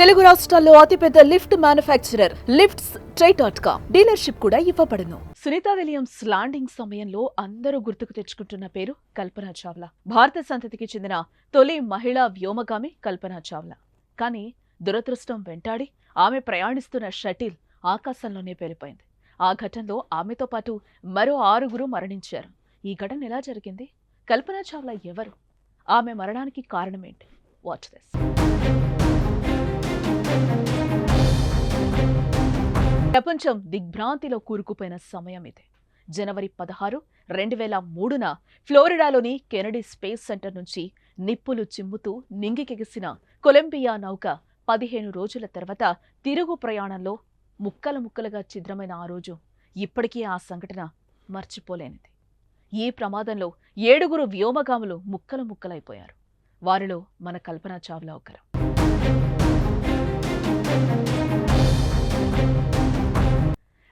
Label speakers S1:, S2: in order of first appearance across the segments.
S1: తెలుగు రాష్ట్రాల్లో అతిపెద్ద lift manufacturer lifts try dot com dealership కూడా ఇవ్వబడును. సునీత విలియమ్స్ ల్యాండింగ్ సమయంలో అందరూ గుర్తుకు తెచ్చుకుంటున్న పేరు కల్పనా చావ్లా. భారత సంతతికి చెందిన తొలి మహిళా వ్యోమగామి కల్పనా చావ్లా. కానీ దురదృష్టం వెంటాడి ఆమె ప్రయాణిస్తున్న షటిల్ ఆకాశంలోనే పేలిపోయింది. ఆ ఘటనలో ఆమెతో పాటు మరో ఆరుగురు మరణించారు. ఈ ఘటన ఎలా జరిగింది? కల్పనా చావ్లా ఎవరు? ఆమె మరణానికి కారణమేంటి వాచ్ దిస్ ప్రపంచం దిగ్భ్రాంతిలో కూరుకుపోయిన సమయం ఇది. జనవరి పదహారు రెండు వేల మూడున ఫ్లోరిడాలోని కెనడీ స్పేస్ సెంటర్ నుంచి నిప్పులు చిమ్ముతూ నింగికెగిసిన కొలంబియా నౌక పదిహేను రోజుల తర్వాత తిరుగు ప్రయాణంలో ముక్కలు ముక్కలుగా ఛిద్రమైన ఆ రోజు. ఇప్పటికీ ఆ సంఘటన మర్చిపోలేనిది. ఈ ప్రమాదంలో ఏడుగురు వ్యోమగాములు ముక్కలు ముక్కలైపోయారు. వారిలో మన కల్పన చావ్లా ఒకరు.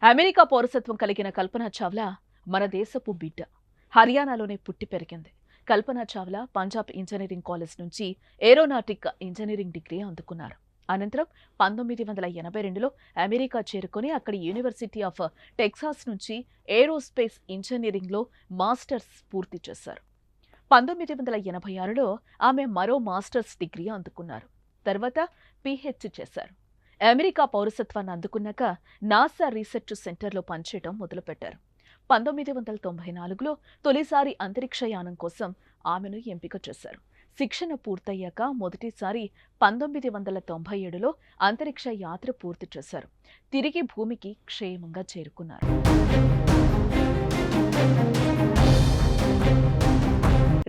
S1: అమెరికా పౌరసత్వం కలిగిన కల్పన చావ్లా మన దేశపు బిడ్డ. హర్యానాలోనే పుట్టి పెరిగింది. కల్పన చావ్లా పంజాబ్ ఇంజనీరింగ్ కాలేజ్ నుంచి ఏరోనాటిక్ ఇంజనీరింగ్ డిగ్రీ అందుకున్నారు. అనంతరం పంతొమ్మిది వందల ఎనభై రెండులో అమెరికా చేరుకొని అక్కడి యూనివర్సిటీ ఆఫ్ టెక్సాస్ నుంచి ఏరోస్పేస్ ఇంజనీరింగ్లో మాస్టర్స్ పూర్తి చేశారు. పంతొమ్మిది వందల ఎనభై ఆరులో ఆమె మరో మాస్టర్స్ డిగ్రీ అందుకున్నారు. తర్వాత పిహెచ్ చేశారు. అమెరికా పౌరసత్వాన్ని అందుకున్నాక నాసా రీసెర్చ్ సెంటర్లో పనిచేయడం మొదలుపెట్టారు. పంతొమ్మిది వందల తొంభై నాలుగులో తొలిసారి అంతరిక్షయానం కోసం ఆమెను ఎంపిక చేశారు. శిక్షణ పూర్తయ్యాక మొదటిసారి పంతొమ్మిది వందల తొంభై ఏడులో అంతరిక్ష యాత్ర పూర్తి చేశారు. తిరిగి భూమికి క్షేమంగా చేరుకున్నారు.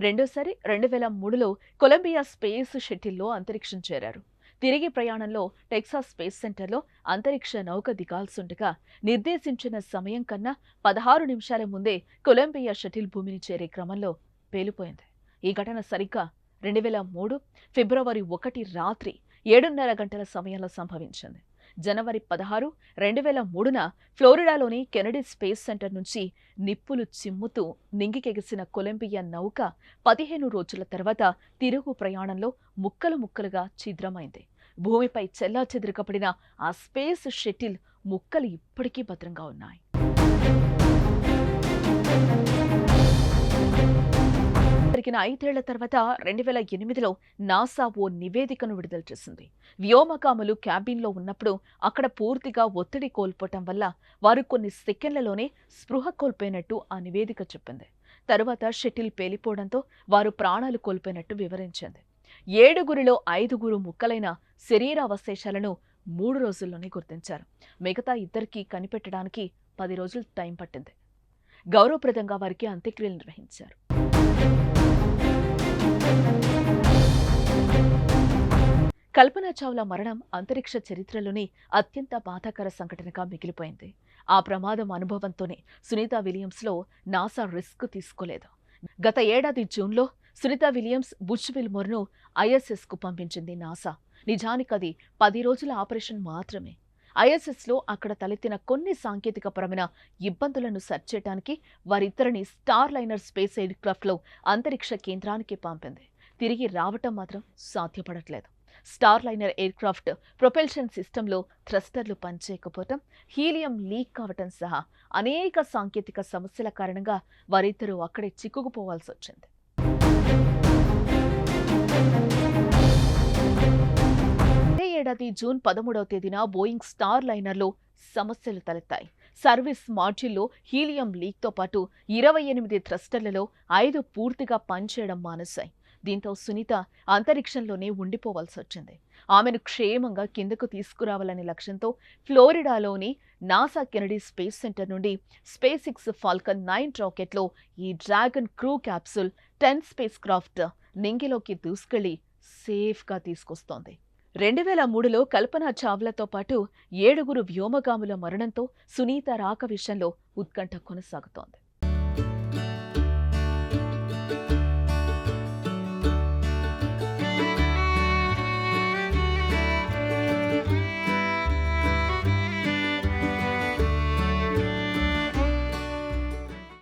S1: రెండోసారి రెండు వేల మూడులో కొలంబియా స్పేస్ షటిల్లో అంతరిక్షం చేరారు. తిరిగి ప్రయాణంలో టెక్సాస్ స్పేస్ సెంటర్లో అంతరిక్ష నౌక దిగాల్సుండగా నిర్దేశించిన సమయం కన్నా పదహారు నిమిషాల ముందే కొలంబియా షటిల్ భూమిని చేరే క్రమంలో పేలిపోయింది. ఈ ఘటన సరిగ్గా రెండు వేల మూడు ఫిబ్రవరి ఒకటి రాత్రి ఏడున్నర గంటల సమయంలో సంభవించింది. జనవరి పదహారు రెండు వేల మూడున ఫ్లోరిడాలోని కెనడీ స్పేస్ సెంటర్ నుంచి నిప్పులు చిమ్ముతూ నింగికెగిసిన కొలంబియా నౌక పదిహేను రోజుల తర్వాత తిరుగు ప్రయాణంలో ముక్కలు ముక్కలుగా ఛిద్రమైంది. భూమిపై చెల్లాచెదురుకపడిన ఆ స్పేస్ షటిల్ ముక్కలు ఇప్పటికీ భద్రంగా ఉన్నాయి. జరిగిన ఐదేళ్ళ తర్వాత రెండు వేల ఎనిమిదిలో నాసా ఓ నివేదికను విడుదల చేసింది. వ్యోమకాములు క్యాబిన్లో ఉన్నప్పుడు అక్కడ పూర్తిగా ఒత్తిడి కోల్పోవటం వల్ల వారు కొన్ని సెకండ్లలోనే స్పృహ కోల్పోయినట్టు ఆ నివేదిక చెప్పింది. తరువాత షటిల్ పేలిపోవడంతో వారు ప్రాణాలు కోల్పోయినట్టు వివరించింది. ఏడుగురిలో ఐదుగురు ముక్కలైన శరీర అవశేషాలను మూడు రోజుల్లోనే గుర్తించారు. మిగతా ఇద్దరికీ కనిపెట్టడానికి పది రోజులు టైం పట్టింది. గౌరవప్రదంగా వారికి అంత్యక్రియలు నిర్వహించారు. కల్పనా చావ్లా మరణం అంతరిక్ష చరిత్రలోనే అత్యంత బాధాకర సంఘటనగా మిగిలిపోయింది. ఆ ప్రమాదం అనుభవంతోనే సునీత విలియమ్స్లో నాసా రిస్క్ తీసుకోలేదు. గత ఏడాది జూన్లో సునీత విలియమ్స్ బుచ్ విల్మోర్ను ఐఎస్ఎస్కు పంపించింది నాసా. నిజానికి అది పది రోజుల ఆపరేషన్ మాత్రమే. ఐఎస్ఎస్లో అక్కడ తలెత్తిన కొన్ని సాంకేతికపరమైన ఇబ్బందులను సరిచేయడానికి వారిద్దరిని స్టార్ లైనర్ స్పేస్ ఎయిర్క్రాఫ్ట్లో అంతరిక్ష కేంద్రానికి పంపింది. తిరిగి రావటం మాత్రం సాధ్యపడట్లేదు. స్టార్ లైనర్ ఎయిర్క్రాఫ్ట్ ప్రొపెల్షన్ సిస్టంలో థ్రస్టర్లు పనిచేయకపోవటం హీలియం లీక్ కావటం సహా అనేక సాంకేతిక సమస్యల కారణంగా వారిద్దరూ అక్కడే చిక్కుకుపోవాల్సి వచ్చింది అదే ఏడాది జూన్ పదమూడవ తేదీన బోయింగ్ స్టార్ లైనర్లో సమస్యలు తలెత్తాయి. సర్వీస్ మాడ్యూల్లో హీలియం లీక్తో పాటు ఇరవై ఎనిమిది థ్రస్టర్లలో ఐదు పూర్తిగా పనిచేయడం మానేశాయి. దీంతో సునీత అంతరిక్షంలోనే ఉండిపోవాల్సి వచ్చింది. ఆమెను క్షేమంగా కిందకు తీసుకురావాలనే లక్ష్యంతో ఫ్లోరిడాలోని నాసా కెనడీ స్పేస్ సెంటర్ నుండి స్పేస్ ఎక్స్ ఫాల్కన్ నైన్ రాకెట్లో ఈ Dragon crew capsule ten spacecraft నింగిలోకి దూసుకెళ్ళి సేఫ్గా తీసుకొస్తోంది. రెండు వేల మూడులో కల్పనా చావ్లాతో పాటు ఏడుగురు వ్యోమగాముల మరణంతో సునీత రాక విషయంలో ఉత్కంఠ కొనసాగుతోంది.